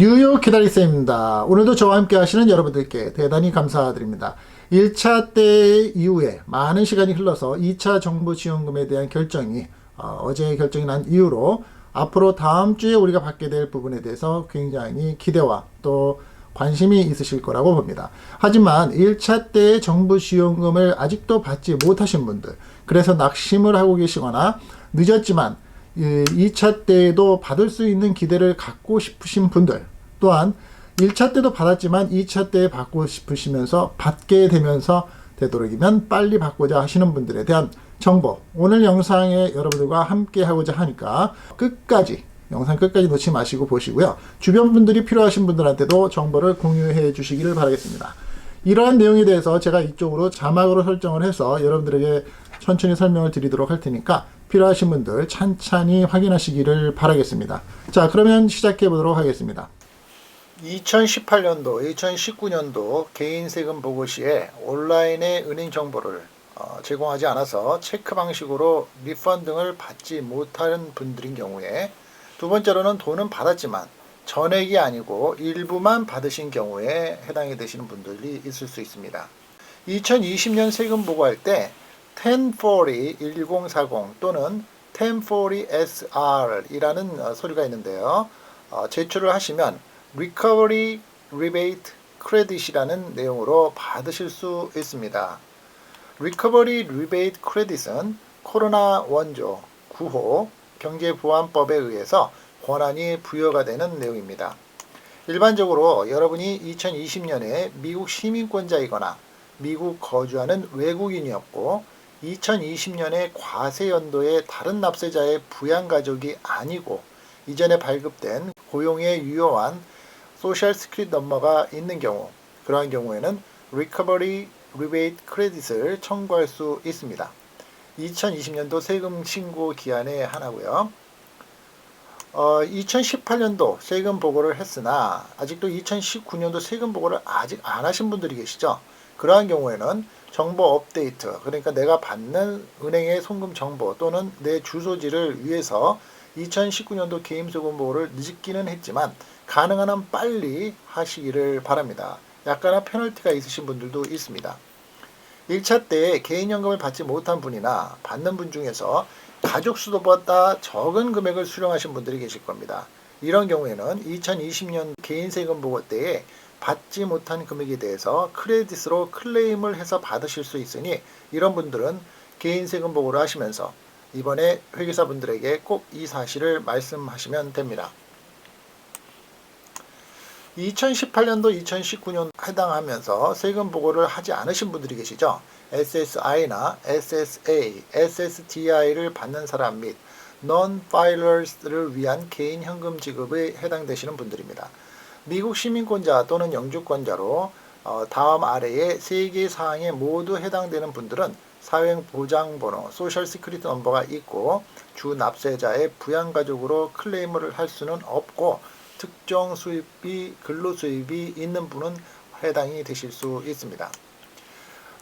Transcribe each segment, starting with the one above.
뉴욕 기다리쌤입니다. 오늘도 저와 함께 하시는 여러분들께 대단히 감사드립니다. 1차 때 이후에 많은 시간이 흘러서 2차 정부 지원금에 대한 결정이 어, 제 결정이 난 이후로 앞으로 다음 주에 우리가 받게 될 부분에 대해서 굉장히 기대와 또 관심이 있으실 거라고 봅니다. 하지만 1차 때 정부 지원금을 아직도 받지 못하신 분들, 그래서 낙심을 하고 계시거나 늦었지만 2차 때에도 받을 수 있는 기대를 갖고 싶으신 분들 또한 1차 때도 받았지만 2차 때 받고 싶으시면서 받게 되면서 되도록이면 빨리 받고자 하시는 분들에 대한 정보 오늘 영상에 여러분들과 함께 하고자 하니까 끝까지 영상 끝까지 놓지 마시고 보시고요. 주변 분들이 필요하신 분들한테도 정보를 공유해 주시기를 바라겠습니다. 이러한 내용에 대해서 제가 이쪽으로 자막으로 설정을 해서 여러분들에게 천천히 설명을 드리도록 할 테니까 필요하신 분들 찬찬히 확인하시기를 바라겠습니다. 자, 그러면 시작해 보도록 하겠습니다. 2018년도, 2019년도 개인 세금 보고 시에 온라인의 은행 정보를 어, 제공하지 않아서 체크 방식으로 리펀 등을 받지 못하는 분들인 경우에 두 번째로는 돈은 받았지만 전액이 아니고 일부만 받으신 경우에 해당이 되시는 분들이 있을 수 있습니다. 2020년 세금 보고할 때 1040 1040 또는 1040SR이라는 소리가 있는데요. 어, 제출을 하시면 Recovery Rebate Credit이라는 내용으로 받으실 수 있습니다. Recovery Rebate Credit은 코로나 원조 9호 경제보안법에 의해서 권한이 부여가 되는 내용입니다. 일반적으로 여러분이 2020년에 미국 시민권자이거나 미국 거주하는 외국인이었고 2020년에 과세 연도에 다른 납세자의 부양 가족이 아니고 이전에 발급된 고용에 유효한 소셜 스크릿 넘버가 있는 경우 그러한 경우에는 리커버리 리베이트 크레딧을 청구할 수 있습니다. 2020년도 세금 신고 기한에 하나고요. 어, 2018년도 세금 보고를 했으나 아직도 2019년도 세금 보고를 아직 안 하신 분들이 계시죠. 그러한 경우에는 정보 업데이트, 그러니까 내가 받는 은행의 송금 정보 또는 내 주소지를 위해서 2019년도 개인소금 보호를 늦기는 했지만 가능한 한 빨리 하시기를 바랍니다. 약간의 페널티가 있으신 분들도 있습니다. 1차 때 개인연금을 받지 못한 분이나 받는 분 중에서 가족 수도보다 적은 금액을 수령하신 분들이 계실 겁니다. 이런 경우에는 2020년 개인세금 보고 때에 받지 못한 금액에 대해서 크레딧으로 클레임을 해서 받으실 수 있으니 이런 분들은 개인 세금 보고를 하시면서 이번에 회계사분들에게 꼭 이 사실을 말씀하시면 됩니다. 2018년도 2019년 해당하면서 세금 보고를 하지 않으신 분들이 계시죠. SSI나 SSA, SSDI를 받는 사람 및 non-filers를 위한 개인 현금 지급에 해당되시는 분들입니다. 미국 시민권자 또는 영주권자로 어, 다음 아래의 세 개 사항에 모두 해당되는 분들은 사회보장번호, 소셜 시크릿 넘버가 있고 주 납세자의 부양가족으로 클레임을 할 수는 없고 특정 수입이 근로 수입이 있는 분은 해당이 되실 수 있습니다.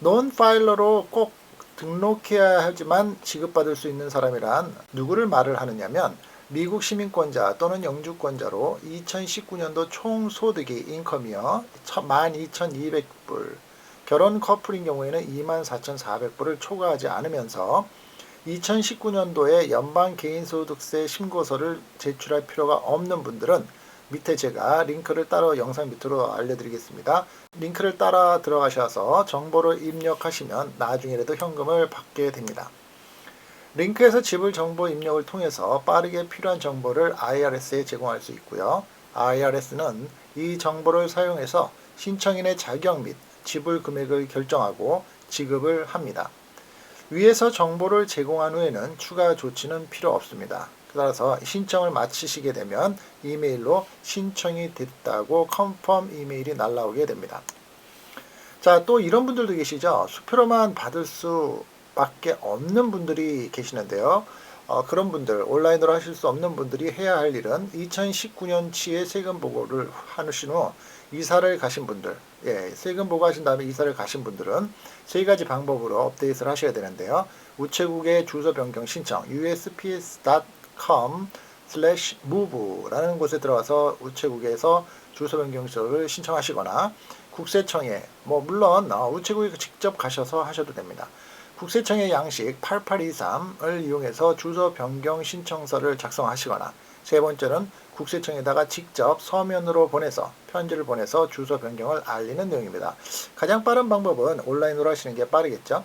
논 파일러로 꼭 등록해야 하지만 지급받을 수 있는 사람이란 누구를 말을 하느냐면 미국 시민권자 또는 영주권자로 2019년도 총 소득이 인컴이요 12,200불 결혼 커플인 경우에는 24,400불을 초과하지 않으면서 2019년도에 연방 개인소득세 신고서를 제출할 필요가 없는 분들은 밑에 제가 링크를 따로 영상 밑으로 알려드리겠습니다. 링크를 따라 들어가셔서 정보를 입력하시면 나중에라도 현금을 받게 됩니다. 링크에서 지불 정보 입력을 통해서 빠르게 필요한 정보를 IRS에 제공할 수 있고요. IRS는 이 정보를 사용해서 신청인의 자격 및 지불 금액을 결정하고 지급을 합니다. 위에서 정보를 제공한 후에는 추가 조치는 필요 없습니다. 따라서 신청을 마치시게 되면 이메일로 신청이 됐다고 컨펌 이메일이 날라오게 됩니다. 자, 또 이런 분들도 계시죠. 수표로만 받을 수 밖에 없는 분들이 계시는데요. 어, 그런 분들, 온라인으로 하실 수 없는 분들이 해야 할 일은 2019년치의 세금 보고를 하신 후 이사를 가신 분들, 예, 세금 보고하신 다음에 이사를 가신 분들은 세 가지 방법으로 업데이트를 하셔야 되는데요. 우체국의 주소 변경 신청, usps.com slash move라는 곳에 들어가서 우체국에서 주소 변경서를 신청하시거나 국세청에 뭐 물론 어, 우체국에 직접 가셔서 하셔도 됩니다. 국세청의 양식 8823을 이용해서 주소 변경 신청서를 작성하시거나 세 번째는 국세청에다가 직접 서면으로 보내서 편지를 보내서 주소 변경을 알리는 내용입니다. 가장 빠른 방법은 온라인으로 하시는 게 빠르겠죠.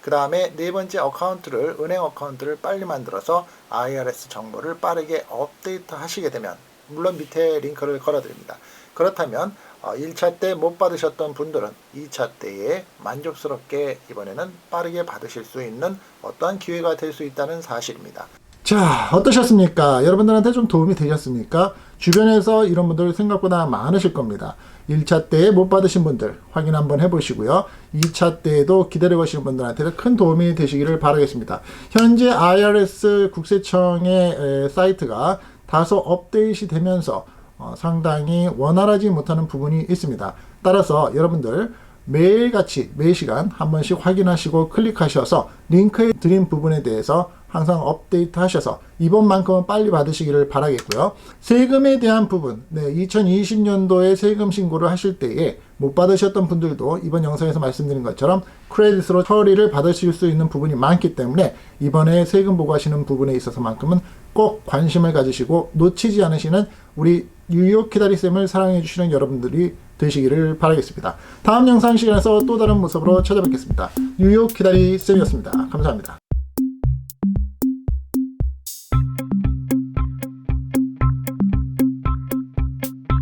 그 다음에 네 번째 어카운트를 은행 어카운트를 빨리 만들어서 IRS 정보를 빠르게 업데이트 하시게 되면 물론 밑에 링크를 걸어드립니다. 그렇다면 1차 때 못 받으셨던 분들은 2차 때에 만족스럽게 이번에는 빠르게 받으실 수 있는 어떠한 기회가 될 수 있다는 사실입니다. 자, 어떠셨습니까? 여러분들한테 좀 도움이 되셨습니까? 주변에서 이런 분들 생각보다 많으실 겁니다. 1차 때에 못 받으신 분들 확인 한번 해보시고요. 2차 때에도 기다리고 계신 분들한테는 큰 도움이 되시기를 바라겠습니다. 현재 IRS 국세청의 에, 사이트가 다소 업데이트 되면서 어, 상당히 원활하지 못하는 부분이 있습니다. 따라서 여러분들 매일같이 매 시간 한 번씩 확인하시고 클릭하셔서 링크에 드린 부분에 대해서 항상 업데이트 하셔서 이번만큼은 빨리 받으시기를 바라겠고요. 세금에 대한 부분, 네, 2020년도에 세금 신고를 하실 때에 못 받으셨던 분들도 이번 영상에서 말씀드린 것처럼 크레딧으로 처리를 받으실 수 있는 부분이 많기 때문에 이번에 세금 보고하시는 부분에 있어서만큼은 꼭 관심을 가지시고 놓치지 않으시는 우리 뉴욕 키다리쌤을 사랑해 주시는 여러분들이 되시기를 바라겠습니다. 다음 영상 시간에서 또 다른 모습으로 찾아뵙겠습니다. 뉴욕 키다리쌤이었습니다. 감사합니다.